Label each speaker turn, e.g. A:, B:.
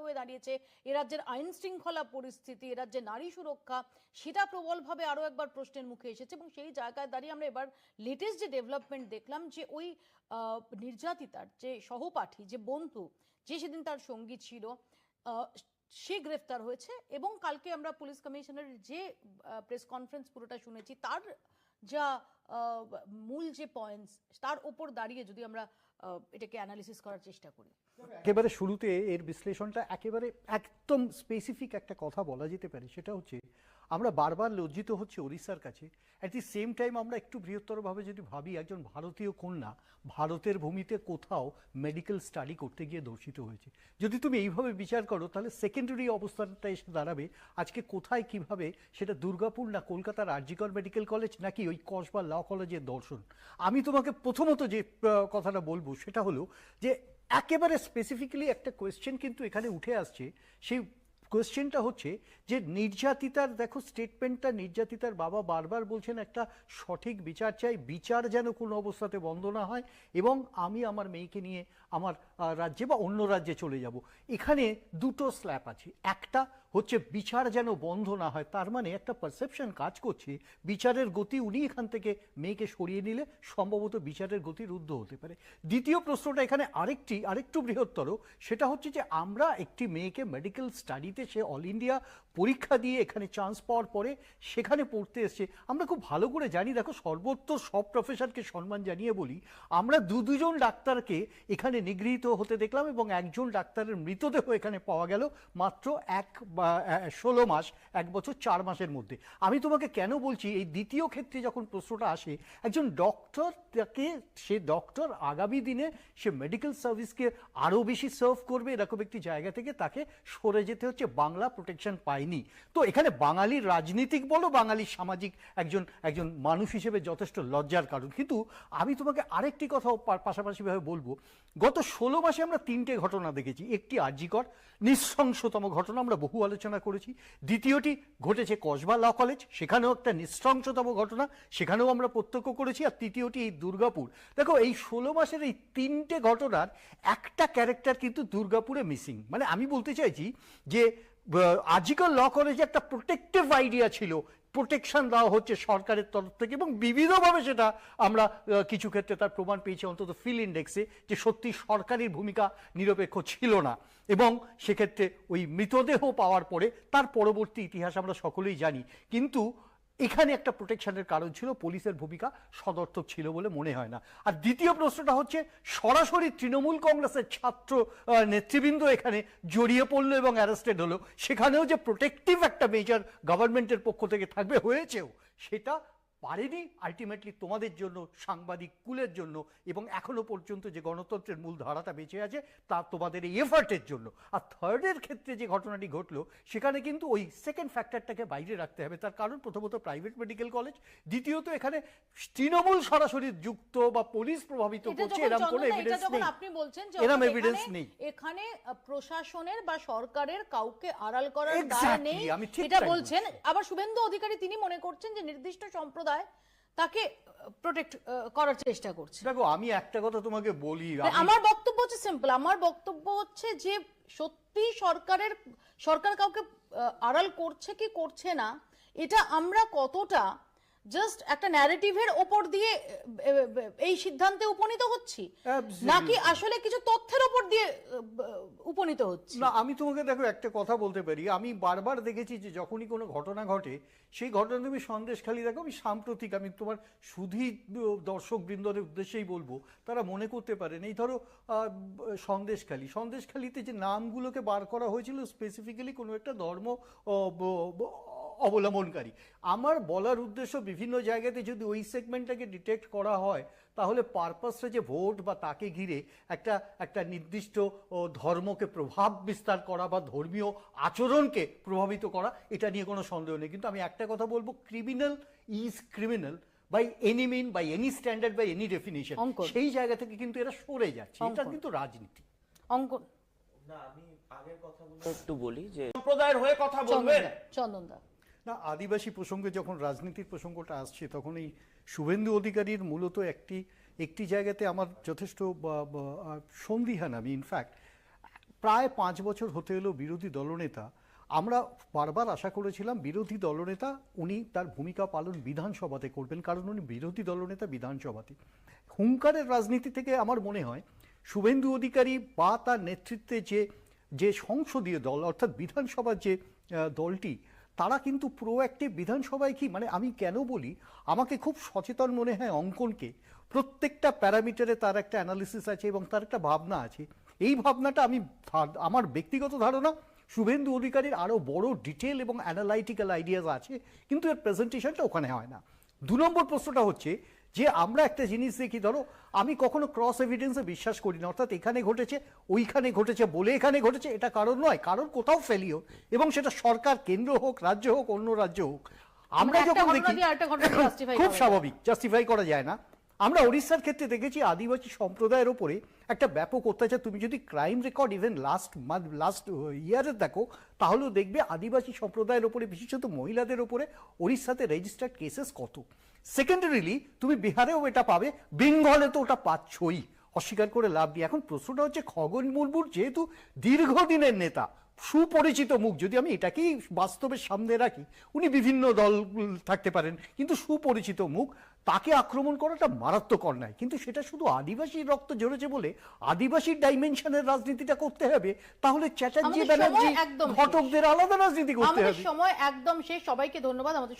A: হয়ে দাঁড়িয়েছে। এ রাজ্যের আইন শৃঙ্খলা পরিস্থিতি, এ রাজ্যে নারী সুরক্ষা, সেটা প্রবলভাবে আরও একবার প্রশ্নের মুখে এসেছে এবং সেই জায়গায় দাঁড়িয়ে আমরা এবার লেটেস্ট যে ডেভেলপমেন্ট দেখলাম যে ওই নির্যাতিতার যে সহপাঠী, যে বন্ধু, যে সেদিন তার সঙ্গী ছিল সে গ্রেফতার হয়েছে এবং কালকে আমরা পুলিশ কমিশনারের যে প্রেস কনফারেন্স পুরোটা শুনেছি, তার যা মূল যে পয়েন্টস তার ওপর দাঁড়িয়ে যদি আমরা এটাকে অ্যানালিসিস করার চেষ্টা করি।
B: একেবারে শুরুতে এর বিশ্লেষণটা একেবারে একদম স্পেসিফিক একটা কথা বলা যেতে পারে, সেটা হচ্ছে আমরা বারবার লজ্জিত হচ্ছে ওড়িশার কাছে। অ্যাট দি সেম টাইম আমরা একটু বৃহত্তরভাবে যদি ভাবি, একজন ভারতীয় কন্যা ভারতের ভূমিতে কোথাও মেডিকেল স্টাডি করতে গিয়ে দর্শিত হয়েছে। যদি তুমি এইভাবে বিচার করো, তাহলে সেকেন্ডারি অবস্থাটা এসে দাঁড়াবে। আজকে কোথায়, কীভাবে, সেটা দুর্গাপুর না কলকাতার আরজিকর মেডিকেল কলেজ নাকি ওই কসবা ল কলেজের দর্শন? আমি তোমাকে প্রথমত যে কথাটা বলব, সেটা হলো যে, একেবারে স্পেসিফিক্যালি একটা কোয়েশ্চেন কিন্তু এখানে উঠে আসছে। সেই কোয়েশ্চেনটা হচ্ছে যে নির্যাতিতার, দেখো স্টেটমেন্টটা নির্যাতিতার বাবা বারবার বলছেন একটা সঠিক বিচার চাই, বিচার যেন কোনো অবস্থাতে বন্ধ না হয় এবং আমি আমার মেয়েকে নিয়ে আমার রাজ্যে বা অন্য রাজ্যে চলে যাব। এখানে দুটো স্ল্যাপ আছে। একটা হচ্ছে বিচার যেন বন্ধ না হয়, তার মানে একটা পারসেপশন কাজ করছে, বিচারের গতি উনি এখান থেকে মেয়েকে সরিয়ে নিলে সম্ভবত বিচারের গতি রুদ্ধ হতে পারে। দ্বিতীয় প্রশ্নটা এখানে আরেকটি, আরেকটু বৃহত্তর, সেটা হচ্ছে যে আমরা একটি মেয়েকে মেডিকেল স্টাডিতে সে অল ইন্ডিয়া পরীক্ষা দিয়ে এখানে চান্স পাওয়ার পরে সেখানে পড়তে এসছে। আমরা খুব ভালো করে জানি, দেখো সর্বত্র সব প্রফেশনকে সম্মান জানিয়ে বলি, আমরা দু দুজন ডাক্তারকে এখানে নিগৃহীত হতে দেখলাম এবং একজন ডাক্তারের মৃতদেহ এখানে পাওয়া গেল মাত্র এক বা ষোলো মাস, এক বছর চার মাসের মধ্যে। আমি তোমাকে কেন বলছি, এই দ্বিতীয় ক্ষেত্রে যখন প্রশ্নটা আসে, একজন ডক্টর তাকে, সে ডক্টর আগামী দিনে সে মেডিকেল সার্ভিসকে আরও বেশি সার্ভ করবে, এরকম একটি জায়গা থেকে তাকে সরে যেতে হচ্ছে। বাংলা প্রোটেকশন পায়নি তো এখানে বাঙালির রাজনীতিক বলো, বাঙালির সামাজিক একজন একজন মানুষ হিসেবে যথেষ্ট লজ্জার কারণ। কিন্তু আমি তোমাকে আরেকটি কথাও পা- পাশাপাশিভাবে বলব। গত ষোলো মাসে আমরা তিনটে ঘটনা দেখেছি। একটি আর্যিকর নৃশংসতম ঘটনা আমরা বহু আলোচনা করেছি। দ্বিতীয়টি ঘটেছে কসবা ল কলেজ। সেখানেও একটা নৃশংসতম ঘটনা। সেখানেও আমরা প্রত্যক্ষ করেছি। আর তৃতীয়টি এই দুর্গাপুর। দেখো, এই ষোলো মাসের এই তিনটে ঘটনার একটা ক্যারেক্টার কিন্তু দুর্গাপুরে মিসিং মানে আমি বলতে চাইছি যে আজিকাল ল কলেজে একটা প্রোটেক্টিভ আইডিয়া ছিল। প্রোটেকশন দেওয়া হচ্ছে সরকারের তরফ থেকে এবং বিবিধভাবে সেটা আমরা কিছু ক্ষেত্রে তার প্রমাণ পেয়েছি অন্তত ফিল ইন্ডেক্সে যে সত্যি সরকারের ভূমিকা নিরপেক্ষ ছিল না। এবং সেক্ষেত্রে ওই মৃতদেহ পাওয়ার পরে তার পরবর্তী ইতিহাস আমরা সকলেই জানি। কিন্তু এখানে একটা প্রোটেকশনের কারণ ছিল পুলিশের ভূমিকা সদর্থক ছিল বলে মনে হয় না। আর দ্বিতীয় প্রশ্নটা হচ্ছে, সরাসরি তৃণমূল কংগ্রেসের ছাত্র নেতৃবৃন্দ এখানে জড়িয়ে পড়ল এবং অ্যারেস্টেড হলো। সেখানেও যে প্রোটেকটিভ একটা মেজার গভর্নমেন্টের পক্ষ থেকে থাকবে, হয়েছেও, সেটা পারেনি আলটিমেটলি তোমাদের জন্য সাংবাদিক কুলের জন্য এবং এখনও পর্যন্ত যে গণতন্ত্রের মূল ধারাটা বেঁচে আছে তা তোমাদের এই এফার্টের জন্য। আর থার্ডের ক্ষেত্রে যে ঘটনাটি ঘটলো সেখানে কিন্তু ওই সেকেন্ড ফ্যাক্টরটাকে বাইরে রাখতে হবে। তার কারণ প্রথমত প্রাইভেট মেডিকেল কলেজ দ্বিতীয়ত এখানে তৃণমূল সরাসরি যুক্ত বা পুলিশ প্রভাবিত করছে এরকম কোনো এভিডেন্স নেই।
A: আপনি বলছেন যে এখানে-
B: এভিডেন্স নেই।
A: এখানে প্রশাসনের বা সরকারের কাউকে আড়াল করার দায় নেই। এটা বলছেন। আবার শুভেন্দু অধিকারী তিনি মনে করছেন যে নির্দিষ্ট সম্প্রদায় তাকে প্রোটেক্ট করার চেষ্টা করছে।
B: দেখো আমি একটা কথা তোমাকে বলি
A: মানে আমার বক্তব্য হচ্ছে সিম্পল আমার বক্তব্য হচ্ছে যে সত্যি সরকারের সরকার কাউকে আড়াল করছে কি করছে না এটা আমরা কতটা জাস্ট একটা ন্যারেটিভের ওপর দিয়ে এই সিদ্ধান্তে উপনীত হচ্ছি? নাকি আসলে কিছু তথ্যের ওপর দিয়ে উপনীত হচ্ছে?
B: না আমি তোমাকে দেখো একটা কথা বলতে পারি। আমি বারবার দেখেছি যে যখনই কোনো ঘটনা ঘটে সেই ঘটনা তুমি সন্দেশখালি দেখো আমি সাম্প্রতিক আমি তোমার শুধুই দর্শক বৃন্দদের উদ্দেশ্যেই বলব তারা মনে করতে পারেন। এই ধরো সন্দেশখালি সন্দেশখালিতে যে নামগুলোকে বার করা হয়েছিল স্পেসিফিক্যালি কোনো একটা ধর্ম অবলম্বনকারী। আমার বলার উদ্দেশ্য বিভিন্ন জায়গাতে যদি ওই সেগমেন্টটাকে ডিটেক্ট করা হয় তাহলে পারপাসটা যে ভোট বা তাকে ঘিরে একটা একটা নির্দিষ্ট ধর্মকে প্রভাব বিস্তার করা বা ধর্মীয় আচরণকে প্রভাবিত করা এটা নিয়ে কোনো সন্দেহ নেই। কিন্তু আমি একটা কথা বলব criminal is criminal by any mean by any standard by any definition. সেই জায়গা থেকে কিন্তু এরা সরে যাচ্ছে। এটা কিন্তু রাজনীতি।
A: অঙ্কন।
C: না আমি আগের কথাগুলো একটু বলি যে সম্প্রদায়ের হয়ে কথা বলবেন?
A: চন্দন দা।
B: না, আদিবাসী প্রসঙ্গে যখন রাজনীতির প্রসঙ্গটা আসছে, তখন এই শুভেন্দু অধিকারীর মূলত একটি একটি জায়গাতে আমার যথেষ্ট সন্দিহান আমি। ইনফ্যাক্ট প্রায় পাঁচ বছর হতে এলো বিরোধী দলনেতা। আমরা বারবার আশা করেছিলাম বিরোধী দলনেতা, উনি তার ভূমিকা পালন বিধানসভাতে করবেন, কারণ উনি বিরোধী দলনেতা বিধানসভাতে। হুঙ্কারের রাজনীতি থেকে আমার মনে হয়, শুভেন্দু অধিকারী বা তার নেতৃত্বে যে যে সংসদীয় দল, অর্থাৎ বিধানসভার যে দলটি তারা কিন্তু প্রোঅ্যাক্টিভ বিধানসভায় কি মানে আমি কেন বলি, আমাকে খুব সচেতন মনে হয় অঙ্কনকে। প্রত্যেকটা প্যারামিটারে তার একটা অ্যানালিসিস আছে এবং তার একটা ভাবনা আছে। এই ভাবনাটা আমি আমার ব্যক্তিগত ধারণা, শুভেন্দু অধিকারীর আরও বড় ডিটেল এবং অ্যানালাইটিক্যাল আইডিয়াস আছে, কিন্তু এর প্রেজেন্টেশনটা ওখানে হয় না। দু নম্বর প্রশ্নটা হচ্ছে যে আমরা একটা জিনিস দেখি ধরো আমি কখনো ক্রস এভিডেন্সে বিশ্বাস করি না অর্থাৎ এখানে ঘটেছে ওইখানে ঘটেছে বলে এখানে ঘটেছে এটা কারণ নয় কারণ কোথাও ফেলিও এবং সেটা সরকার কেন্দ্র হোক রাজ্য হোক অন্য রাজ্য হোক আমরা
A: মানে
B: যখন দেখি খুব স্বাভাবিক জাস্টিফাই করা যায় না। আমরা ওড়িশার ক্ষেত্রে দেখেছি আদিবাসী সম্প্রদায়ের ওপরে একটা ব্যাপক অত্যাচার। তুমি যদি crime record even last month last ইয়ারের দেখো তাহলেও দেখবে আদিবাসী সম্প্রদায়ের ওপরে বিশেষত মহিলাদের ওপরে ওড়িশাতে রেজিস্টার্ড কেসেস কত? সেকেন্ডারিলি তুমি বিহারেও এটা পাবে বেঙ্গলে তো ওটা পাচ্ছই। অস্বীকার করে লাভ নেই। এখন প্রশ্নটা হচ্ছে খগন মুর্মুর যেহেতু দীর্ঘদিনের নেতা সুপরিচিত মুখ যদি আমি এটাকেই বাস্তবের সামনে রাখি উনি বিভিন্ন দল থাকতে পারেন কিন্তু সুপরিচিত মুখ তাকে আক্রমণ করাটা মারাত্মক অন্যায় কিন্তু সেটা শুধু আদিবাসীর রক্ত ঝরেছে বলে আদিবাসী ডাইমেনশনের রাজনীতিটা করতে হবে তাহলে চ্যাটার্জি ব্যানার্জি
A: একদম
B: ঘটকদের আলাদা রাজনীতি করতে হবে।
A: সময় একদম শেষ। সবাইকে ধন্যবাদ। আমাদের